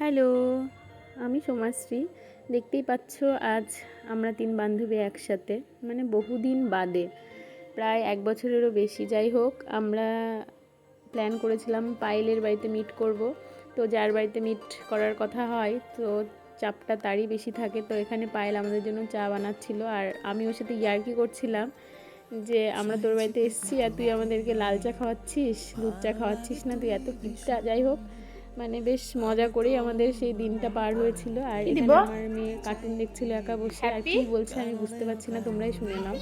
Hello, আমি সোমাশ্রী। দেখতেই পাচ্ছ আজ আমরা তিন বান্ধবী একসাথে মানে বহুদিন বাদে, প্রায় এক বছরেরও বেশি। যাই হোক, আমরা প্ল্যান করেছিলাম পায়েলের বাড়িতে মিট করব। তো যার বাড়িতে মিট করার কথা হয়, তো চাপটা তারই বেশি থাকে। তো এখানে পায়েল আমাদের জন্য চা বানাচ্ছিল, আর আমি ওর সাথে ইয়ার্কি করছিলাম যে, আমরা তোর বাড়িতে এসেছি, আর তুই আমাদেরকে লাল চা খাওয়াচ্ছিস, দুধ চা খাওয়াচ্ছিস না, তুই এত কিপটা যাই হোক মানে বেশ মজা করেই আমাদের সেই দিনটা পার হয়েছিল। আর এখানে আমার মেয়ে কার্টুন দেখছিল একা বসে। আর কি বলছে আমি বুঝতে পারছি না তোমরাই শুনে নাও।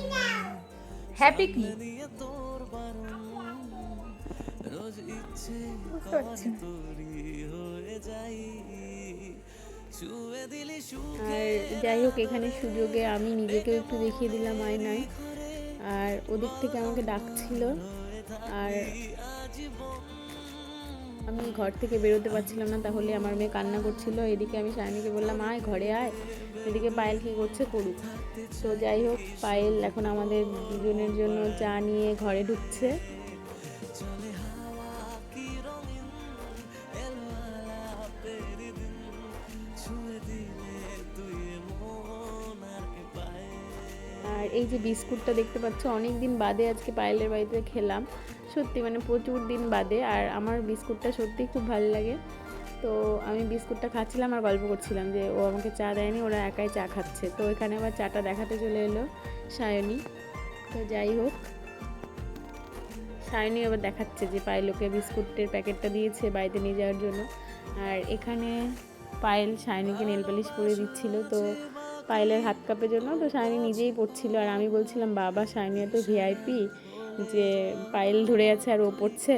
হ্যাপি কি? আর যাই হোক এখানে সুযোগে আমি নিজেকেও একটু দেখিয়ে দিলাম আয়নায়। আর ওদিক থেকে আমাকে ডাকছিল। আর আমি ঘর থেকে বেরোতে পারছিলাম না, তাহলে আমার মেয়ে কান্না করছিল। এদিকে আমি সায়নীকে বললাম, আয় ঘরে আয়। এদিকে পায়েল কী করছে করুক। তো যাই হোক, পায়েল এখন আমাদের দুজনের জন্য চা নিয়ে ঘরে ঢুকছে। আর এই যে বিস্কুটটা দেখতে পাচ্ছ অনেক দিন বাদে আজকে পায়েলের বাড়িতে খেলাম। সত্যি মানে প্রচুর দিন বাদে আর আমার বিস্কুটটা সত্যি খুব ভালো লাগে। তো আমি বিস্কুটটা খাচ্ছিলাম আর গল্প করছিলাম যে ও আমাকে চা দেয়নি, ওরা একাই চা খাচ্ছে। তো এখানে আবার চাটা দেখাতে চলে এলো সায়নী। তো যাই হোক, সায়নী আবার দেখাচ্ছে যে পায়েলকে বিস্কুটের প্যাকেটটা দিয়েছে বাড়িতে নিয়ে যাওয়ার জন্য। আর এখানে পায়েল সায়নীকে নেল পালিশ করে দিচ্ছিল। তো পায়েলের হাত কাপের জন্য তো সায়নী নিজেই পড়ছিল আর আমি বলছিলাম, বাবা, সায়নী এত ভিআইপি। যে পায়েল ধরে আছে আর ও পড়ছে।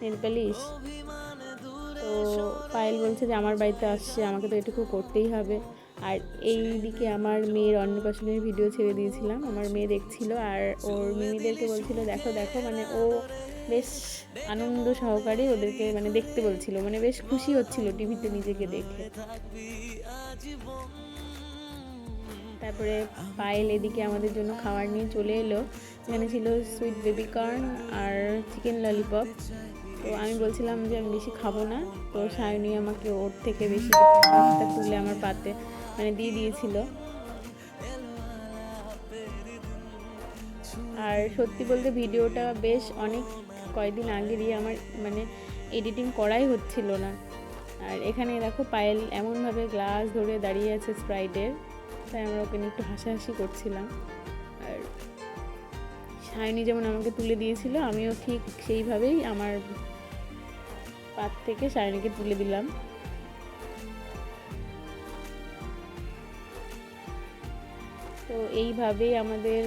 Nail polish. তো পায়েল বলছে যে, আমার বাড়িতে আসছে, আমাকে তো এটুকু করতেই হবে। আর এই দিকে আমার মেয়ের অন্নপ্রাশনের ভিডিও ছেড়ে দিয়েছিলাম। আমার মেয়ে দেখছিল আর ওর মিমিদেরকে বলছিল, দেখো দেখো। মানে ও বেশ আনন্দ সহকারে ওদেরকে মানে দেখতে বলছিল। মানে বেশ খুশি হচ্ছিল টিভিতে নিজেকে দেখে। তারপরে পায়েল এদিকে আমাদের জন্য খাবার নিয়ে চলে এলো। এখানে ছিল সুইট বেবি কর্ন আর চিকেন ললিপপ তো আমি বলছিলাম যে আমি বেশি খাব না। তো সায়নী আমাকে ওর থেকে বেশি তুলে আমার পাতে মানে দিয়ে দিয়েছিল। আর সত্যি বলতে ভিডিওটা বেশ অনেক কয়েকদিন আগেরই আমার মানে এডিটিং করাই হচ্ছিল না। আর এখানে দেখো পায়েল এমনভাবে গ্লাস ধরে দাঁড়িয়ে আছে স্প্রাইটের তাই আমরা ওকে নিয়ে একটু হাসাহাসি করছিলাম। আর সায়নি যেমন আমাকে তুলে দিয়েছিল, আমিও ঠিক সেইভাবেই আমার পাত থেকে সায়নীকে তুলে দিলাম। তো এইভাবেই আমাদের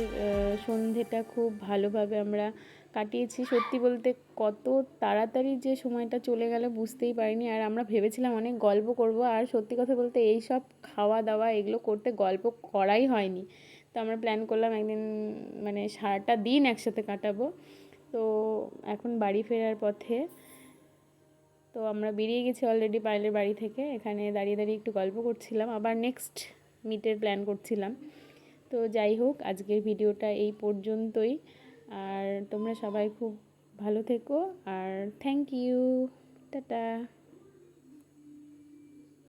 সন্ধেটা খুব ভালোভাবে আমরা কাটিয়েছি সত্যি বলতে কত তাড়াতাড়ি যে সময়টা চলে গেল বুঝতেই পারিনি। আর আমরা ভেবেছিলাম অনেক গল্প করব, আর সত্যি কথা বলতে এই সব খাওয়া দাওয়া এগুলো করতে গল্প করাই হয়নি। তো আমরা প্ল্যান করলাম একদিন মানে সারাটা দিন একসাথে কাটাবো। তো এখন বাড়ি ফেরার পথে, তো আমরা বেরিয়ে গেছি অলরেডি পাইলের বাড়ি থেকে। এখানে দাঁড়িয়ে দাঁড়িয়ে একটু গল্প করছিলাম, আবার নেক্সট মিটের প্ল্যান করছিলাম। তো যাই হোক, আজকের ভিডিওটা এই পর্যন্তই। আর তোমরা সবাই খুব ভালো থেকো আর থ্যাংক ইউ টাটা।